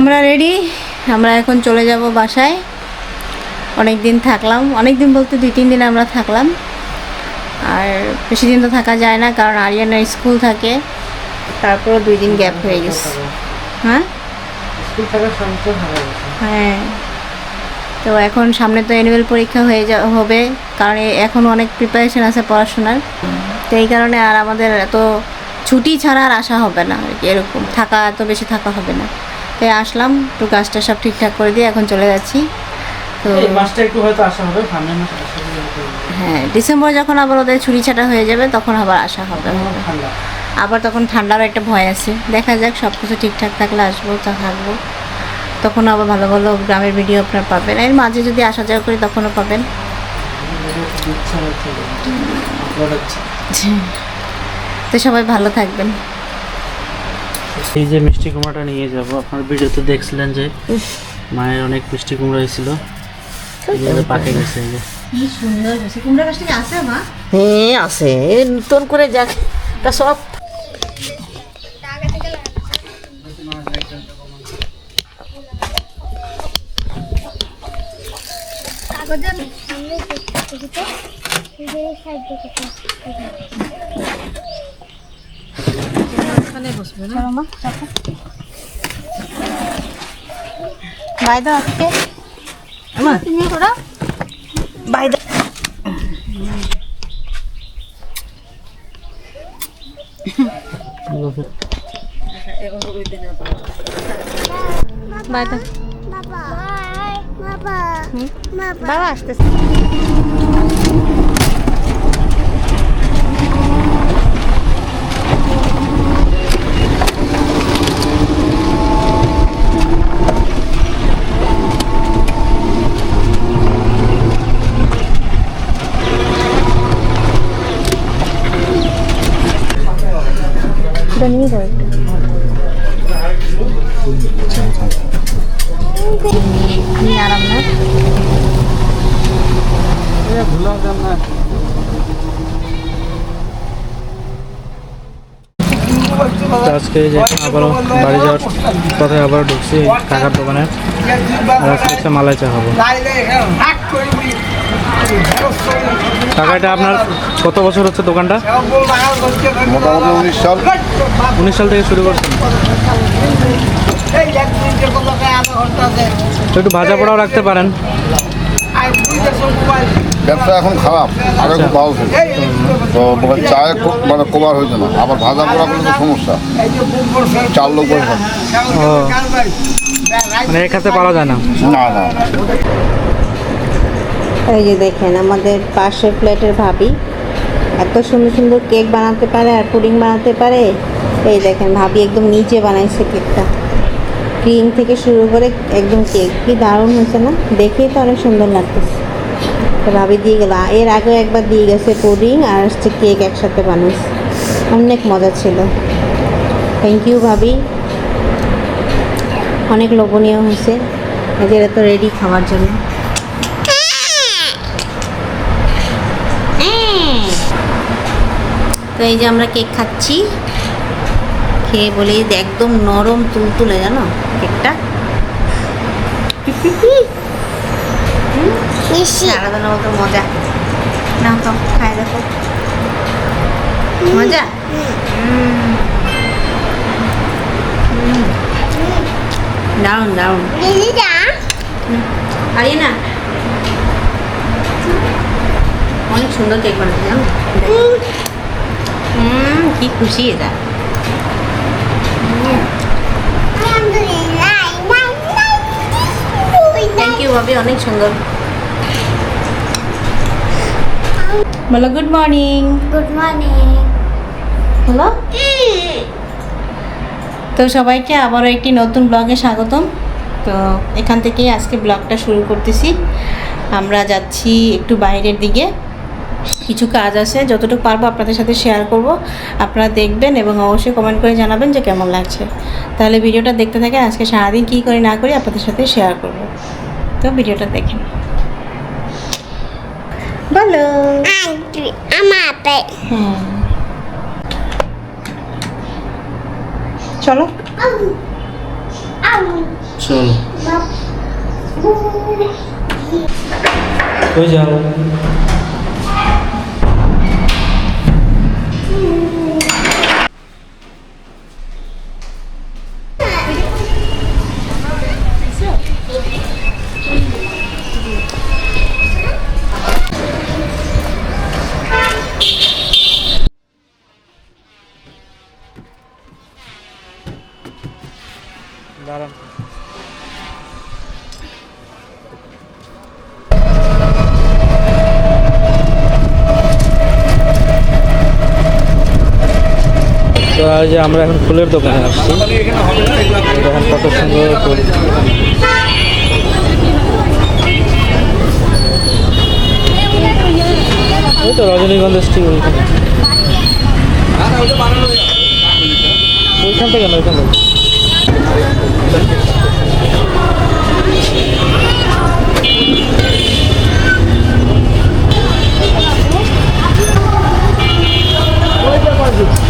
আমরা রেডি আমরা এখন চলে যাব বাসায়। অনেক দিন থাকলাম অনেক দিন বলতে দুই তিন দিন আমরা থাকলাম। আর বেশি দিন তো থাকা যায় না কারণ আরিয়ানার স্কুল থাকে। তারপরও দুই দিন গ্যাপ হয়ে গেছে। হ্যাঁ? হ্যাঁ। তো এখন সামনে তো অ্যানুয়াল পরীক্ষা হয়ে যা হবে কারণ এ- এখনও অনেক প্রিপারেশন আছে পড়াশোনার। তো এই কারণে আর আমাদের এত ছুটি ছাড়া আর আসা হবে না আর কি এরকম। থাকা এত বেশি থাকা হবে না। আসলাম। একটু কাজটা সব ঠিকঠাক করে দিয়ে এখন চলে যাচ্ছি। তো এই মাসটা একটু হয়তো আসা হবে। হ্যাঁ ডিসেম্বর যখন আবার ওদের ছুটি ছাটা হয়ে যাবে তখন আবার আসা হবে। আবার তখন ঠান্ডারও একটা ভয় আছে। দেখা যাক সব কিছু ঠিকঠাক থাকলে আসব তা থাকব। তখন আবার ভালো ভালো গ্রামের ভিডিও আপনার পাবেন। এর মাঝে যদি আসা যাওয়া করি তখনও পাবেন। তো সবাই ভালো থাকবেন। এই যে মিষ্টি কুমড়াটা নিয়ে যাব। আপনার ভিডিওতে দেখছিলেন যে মায়ের অনেক মিষ্টি কুমড়া হয়েছিল। পাকে গেছে এই যে। হ্যাঁ আছে নতুন করে যাক তা সব কাগজের সাইড বাই দাও আজকে। তুমি করো বাইরে বাই দাও বাবা। বাবা বাবা। বাবা আসতেছে। না আজকে যে আবারও বাড়ি যাওয়ার পথে আবার ঢুকছি কাকার দোকানে। আর আজকে মালাই চা হব কাকা এটা আপনার কত বছর হচ্ছে দোকানটা? মোটামুটি উনিশ সাল। উনিশ সাল থেকে শুরু করছেন। একটু ভাজা পোড়াও রাখতে পারেন। ব্যবসা এখন খারাপ আগে খুব ভালো ছিল। তো মানে চায়ে খুব মানে কভার হয়েছে না। আবার ভাজা পোড়া করলে সমস্যা। চার লোক বসে মানে এক হাতে পারা যায় না না না। এই যে দেখেন, আমাদের পাশের প্লেটের ভাবি এত সুন্দর সুন্দর কেক বানাতে পারে আর পুডিং বানাতে পারে। এই দেখেন, ভাবি একদম নিচে বানাইছে কেকটা। ক্রিম থেকে শুরু করে একদম কেক। কি দারুণ হয়েছে না? দেখেই তো অনেক সুন্দর লাগতেছে। ভাবি দিয়ে গেল। এর আগেও একবার দিয়ে গেছে পুডিং আর হচ্ছে কেক একসাথে বানাইছে। অনেক মজা ছিল। থ্যাংক ইউ ভাবি। অনেক লোভনীয় হয়েছে। এদের তো রেডি খাওয়ার জন্য। তো এই যে আমরা কেক খাচ্ছি। খেয়ে বলি একদম নরম তুলতুলে জানো? কেকটা। আলাদা মতো মজা। না তো খাই দেখো। মজা? না অনেক সুন্দর কেক বানাচ্ছে জানো? হুম কি খুশি এটা আলহামদুলিল্লাহ থ্যাংক ইউ ভাবি অনেক সুন্দর বলো good morning good morning hello তো সবাইকে আবারও একটি নতুন ব্লগে স্বাগতম। তো এখান থেকেই আজকে ব্লগটা শুরু করতেছি। আমরা যাচ্ছি একটু বাইরের দিকে। কিছু কাজ আছে যতটুকু পারব আপনাদের সাথে শেয়ার করব। আপনারা দেখবেন এবং অবশ্যই কমেন্ট করে জানাবেন যে কেমন লাগছে। তাহলে ভিডিওটা দেখতে থাকেন আজকে সারাদিন কী করি না করি আপনাদের সাথে শেয়ার করব। তো ভিডিওটা দেখেন। বলো। হ্যাঁ। চলো। চলো। কই যাও? আজ যে আমরা এখন ফুলের দোকানে আসছি। দেখেন কত সুন্দর ওই তো রজনীগন্ধা স্টিক ওইখানে ওইখান থেকে না, ওইখান থেকে। দেখেন গাছরা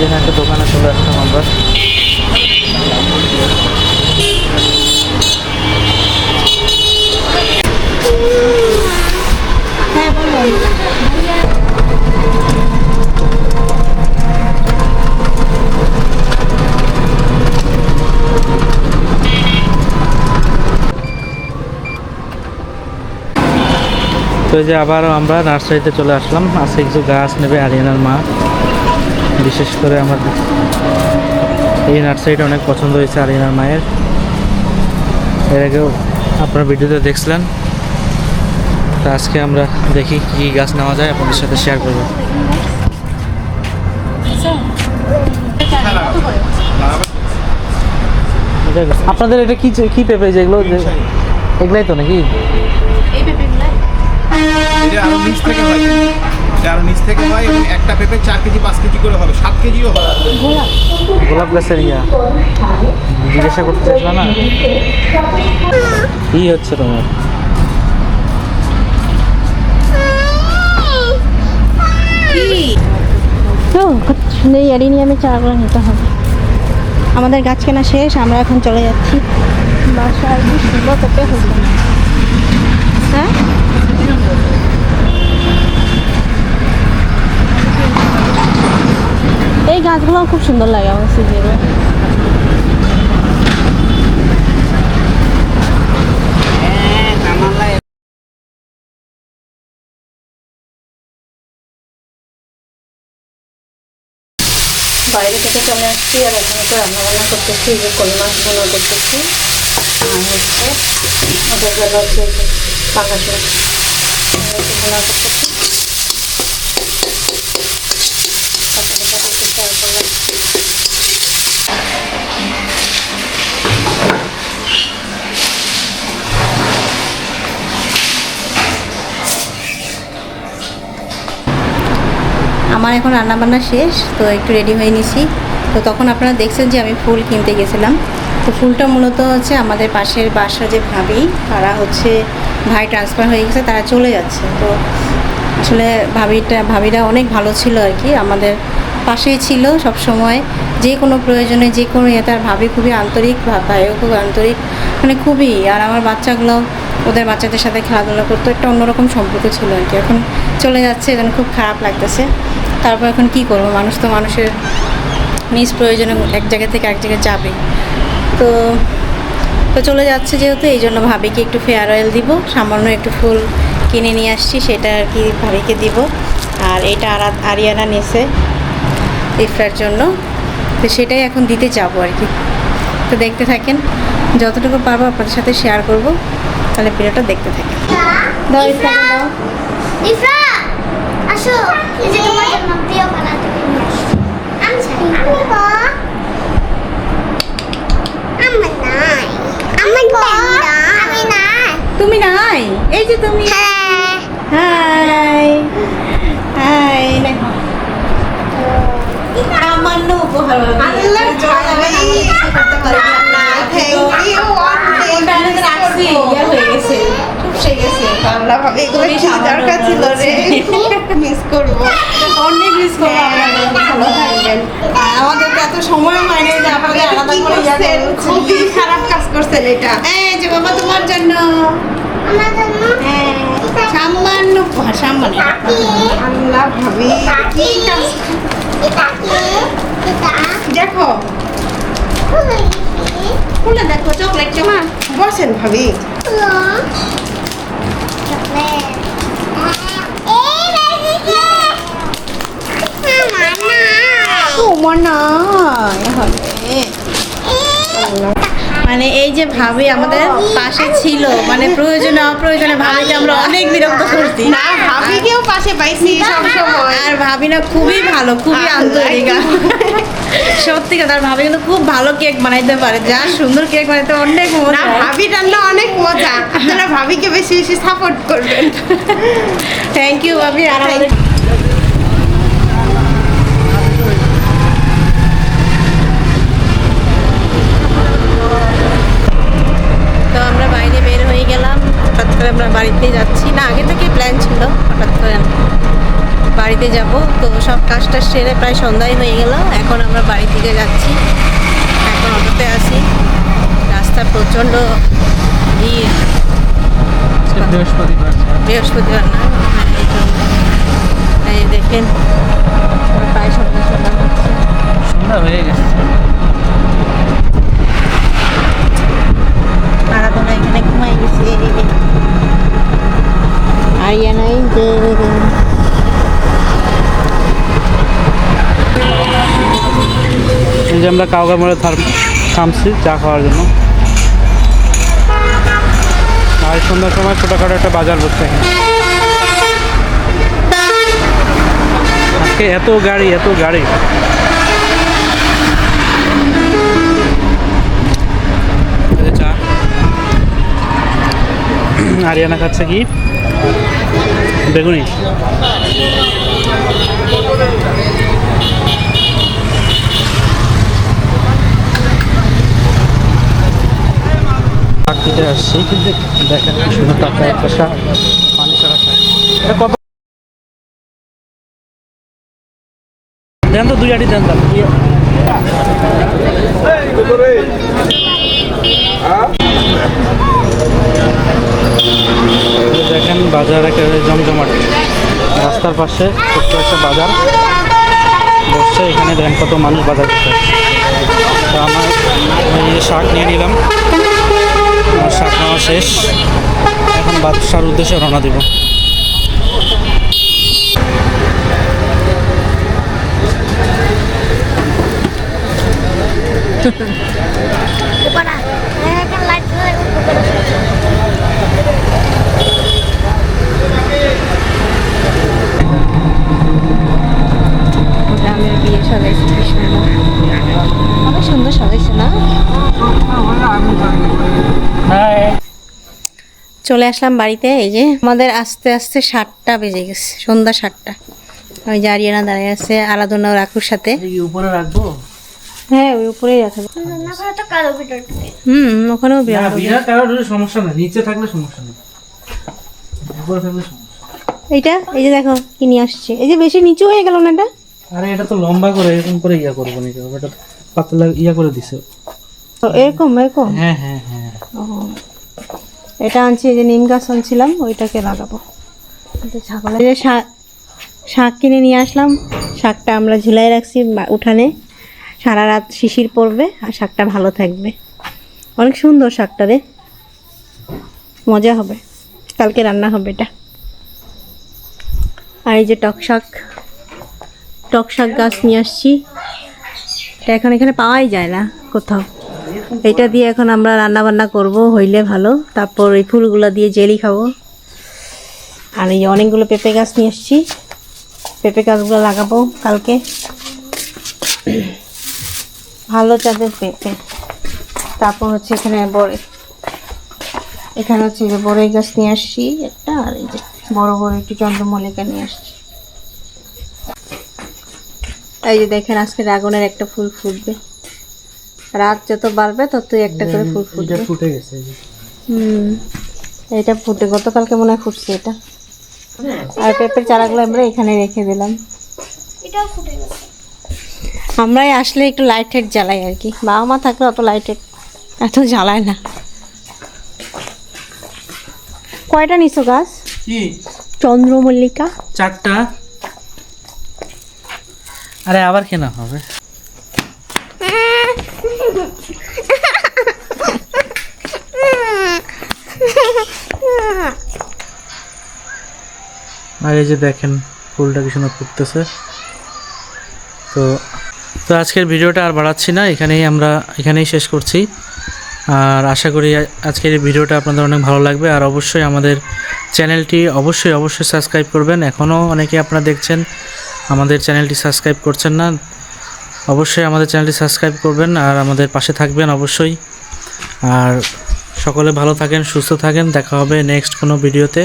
এই জন্য একটা দোকানে চলে আসলাম আমরা। হ্যাঁ তো যে আবারও আমরা নার্সারিতে চলে আসলাম। আজকে কিছু গাছ নেবে আরিয়ানার মা। বিশেষ করে আমার এই নার্সারিটা অনেক পছন্দ হয়েছে আরিয়ানার মায়ের। এর আগেও আপনার ভিডিওতে দেখছিলেন। তা আজকে আমরা দেখি কি গাছ নেওয়া যায় আপনাদের সাথে শেয়ার করব। আপনাদের এটা কি কি পেঁপে যেগুলো যে- এগুলাই তো নাকি? আরও হয় নিচ থেকে হয় এবং একটা পেঁপে চার কেজি পাঁচ কেজি করে হবে সাত কেজিও হয় গোলাপ গাছের ইয়া। জিজ্ঞাসা করতে চাইছিল না? কি হচ্ছে তোমার? সুন্দর অ্যারিনিয়ামে চারাগুলো নিতে হবে। আমাদের গাছ কেনা শেষ আমরা এখন চলে যাচ্ছি। বাসায় কি সুন্দর পেঁপে হলো হ্যাঁ? এই গাছগুলো খুব সুন্দর লাগে আমার সিজিয়ে বাইরে থেকে চলে আসছি আর এখানে তো রান্না বান্না করতেছি যে কল মাছ বোনা করতেছি। আর হচ্ছে ওদের জন্য হচ্ছে পাকা করতেছি। আমার এখন রান্নাবান্না শেষ, তো একটু রেডি হয়ে নিছি। তো তখন আপনারা দেখছেন যে আমি ফুল কিনতে গেছিলাম। তো ফুলটা মূলত হচ্ছে আমাদের পাশের বাসা যে ভাবি, তারা হচ্ছে ভাই ট্রান্সফার হয়ে গেছে, তারা চলে যাচ্ছে। তো আসলে ভাবিটা, ভাবিরা অনেক ভালো ছিল আর কি, আমাদের পাশেই ছিল সব সময় যে কোনো প্রয়োজনে যে কোনো ইয়ে তার ভাবি খুবই আন্তরিক, ভা- ভাইও খুব আন্তরিক। মানে খুবই, আর আমার বাচ্চাগুলো ওদের বাচ্চাদের সাথে খেলাধুলা করতো, একটা অন্যরকম সম্পর্ক ছিল আর কি। এখন চলে যাচ্ছে এখন খুব খারাপ লাগতেছে। তারপর এখন কি করব? মানুষ তো মানুষের নিজ প্রয়োজনে এক জায়গা থেকে এক জায়গায় যাবে। তো তো চলে যাচ্ছে যেহেতু, এই জন্য ভাবিকে একটু ফেয়ার অয়েল দিব। সামান্য একটু ফুল কিনে নিয়ে আসছি, সেটা আর কি ভাবিকে দিব। আর এটা আরা আরিয়ানা নেছে ইফরার জন্য। তো সেটাই এখন দিতে যাব আর কি। তো দেখতে থাকেন যতটুকু পারব আপনাদের সাথে শেয়ার করব। তাহলে ভিডিওটা দেখতে থাকেন। দাও ইফরা দাও ইফরা আসো। এই যে তোমার জন্য প্রিয় বানাতে নিয়ে আমি চাই আমি নাই। আমার না আমি নাই। তুমি নাই? এই যে তুমি। হ্যাঁ। হাই হাই সামান্য উপহার আমাদের এত সময় হয়নি যে আপনাদের আলাদা করে খুবই খারাপ কাজ করছেন এটা এই যে বাবা তোমার জন্য আমার জন্য হ্যাঁ সামান্য উপহার সামান্য আল্লাহ ভাবি কি কাজ দেখো। খুলে খুলে দেখো। চকলেট চমা বসেন ভাবি। হলো চকলেট এই বেবিকে আমার না তোমার নয় হবে মানে এই যে ভাবি আমাদের পাশে ছিল মানে প্রয়োজনে অপ্রয়োজনে ভাবিকে আমরা অনেক বিরক্ত করছি। না ভাবিকেও পাশে পাইছি সব সময়। আর ভাবি না খুবই ভালো খুবই আন্তরিকা। সত্যি কথা আর ভাবি কিন্তু খুব ভালো কেক বানাইতে পারে যা সুন্দর কেক বানাইতে অনেক মজা। ভাবি রান্না অনেক মজা। আপনারা ভাবিকে বেশি বেশি সাপোর্ট করবেন। থ্যাংক ইউ ভাবি আর আমাদের তো আমরা বাইরে বের হয়ে গেলাম হঠাৎ করে আমরা বাড়িতে যাচ্ছি। না আগে থেকে প্ল্যান ছিল হঠাৎ করে বাড়িতে যাব। তো সব কাজটা সেরে প্রায় সন্ধ্যায় হয়ে গেল। এখন আমরা বাড়ি থেকে যাচ্ছি। এখন অটোতে আসি রাস্তা প্রচণ্ড ভিড়। বৃহস্পতিবার। বৃহস্পতিবার না হ্যাঁ, এই দেখেন প্রায় সন্ধ্যা সন্ধ্যা হচ্ছে সন্ধ্যা হয়ে গেছে। আরাধনা এখানে ঘুমাই গেছে। আরিয়ানা এই যে আমরা কাউগা মোড়ে থামছি, চা খাওয়ার জন্য। আর সন্ধ্যার সময় ছোটোখাটো একটা বাজার বসছে আজকে এত গাড়ি এত গাড়ি। চা। আরিয়ানা খাচ্ছে কি? বেগুনি। আসছি দেখেন কি সুন্দর টাকা একটা শাক। পানি ছাড়া শাক। এটা কত? দেন তো দুই আটি দেন দেখেন বাজার একেবারে জমজমাট। রাস্তার পাশে ছোট্ট একটা বাজার। বসছে এখানে দেখেন কত মানুষ বাজার করতে আসছে। তো আমার এই শাক নিয়ে নিলাম। আমার শাক নেওয়া শেষ। এখন বাদশার উদ্দেশ্যে রওনা দিব একটা লাইট গ্রামের বিয়ে সাজাইছে কি সুন্দর অনেক সুন্দর সাজাইছে না চলে আসলাম বাড়িতে এই যে আমাদের আস্তে আস্তে সাতটা বেজে গেছে সন্ধ্যা সাতটা। ওই যে আরিয়ানা দাঁড়িয়ে আছে ও রাখুর সাথে। উপরে রাখব? হ্যাঁ ওই উপরেই রাখা। হুম ওখানেও বিয়ে বিরাট কারোর সমস্যা নেই নিচে থাকলে সমস্যা নেই। উপরে থাকলে সমস্যা এইটা এই যে দেখো কি নিয়ে আসছে। এই যে বেশি নিচু হয়ে গেল না এটা? আরে এটা তো লম্বা করে এরকম করে ইয়া করব নাকি? এটা পাতলা ইয়া করে দিছে। এরকম এরকম? হ্যাঁ হ্যাঁ হ্যাঁ। এটা আনছি যে নিম গাছ আনছিলাম, ওইটাকে লাগাবো। ছাগলের যে শাক শাক কিনে নিয়ে আসলাম। শাকটা আমরা ঝুলাই রাখছি উঠানে। সারা রাত শিশির পড়বে আর শাকটা ভালো থাকবে। অনেক সুন্দর শাকটা রে। মজা হবে। কালকে রান্না হবে এটা। আর এই যে টক শাক। টক শাক গাছ নিয়ে আসছি। এটা এখন এখানে পাওয়াই যায় না কোথাও। এটা দিয়ে এখন আমরা রান্না বান্না করব, হইলে ভালো। তারপর এই ফুলগুলো দিয়ে জেলি খাব। আর এই অনেকগুলো পেঁপে গাছ নিয়ে এসেছি। পেঁপে গাছগুলো লাগাবো কালকে। ভালো চাঁদের পেঁপে। তারপর হচ্ছে এখানে বড় এখানে হচ্ছে যে বড়ই গাছ নিয়ে আসছি একটা, আর এই যে বড় বড় একটু চন্দ্রমল্লিকা নিয়ে আসছি। এই যে দেখেন আজকে ড্রাগনের একটা ফুল ফুটবে। রাত যত বাড়বে ততই একটা করে ফুল ফুটবে। ফুটে গেছে হুম এটা ফুটে গতকালকে মনে হয় ফুটছে এটা। আর পেঁপের চারাগুলো আমরা এখানে রেখে দিলাম। এটাও ফুটে গেছে। আমরাই আসলে একটু লাইট টাইট জ্বালাই আর কি। বাবা মা থাকলে অত লাইট হেট এত জ্বালায় না। কয়টা নিছো গাছ? কি? চন্দ্রমল্লিকা। চারটা। আরে আবার কেনা হবে। আর এই যে দেখেন, ফুলটা কি সুন্দর ফুটতেছে। তো তো আজকের ভিডিওটা আর বাড়াচ্ছি না, এখানেই আমরা, এখানেই শেষ করছি। আর আশা করি আজকের এই ভিডিওটা আপনাদের অনেক ভালো লাগবে। আর অবশ্যই আমাদের চ্যানেলটি অবশ্যই অবশ্যই সাবস্ক্রাইব করবেন। এখনও অনেকে আপনারা দেখছেন, আমাদের চ্যানেলটি সাবস্ক্রাইব করছেন না, অবশ্যই আমাদের চ্যানেলটি সাবস্ক্রাইব করবেন আর আমাদের পাশে থাকবেন অবশ্যই। আর সকলে ভালো থাকেন, সুস্থ থাকেন, দেখা হবে নেক্সট কোনো ভিডিওতে।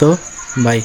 তো বাই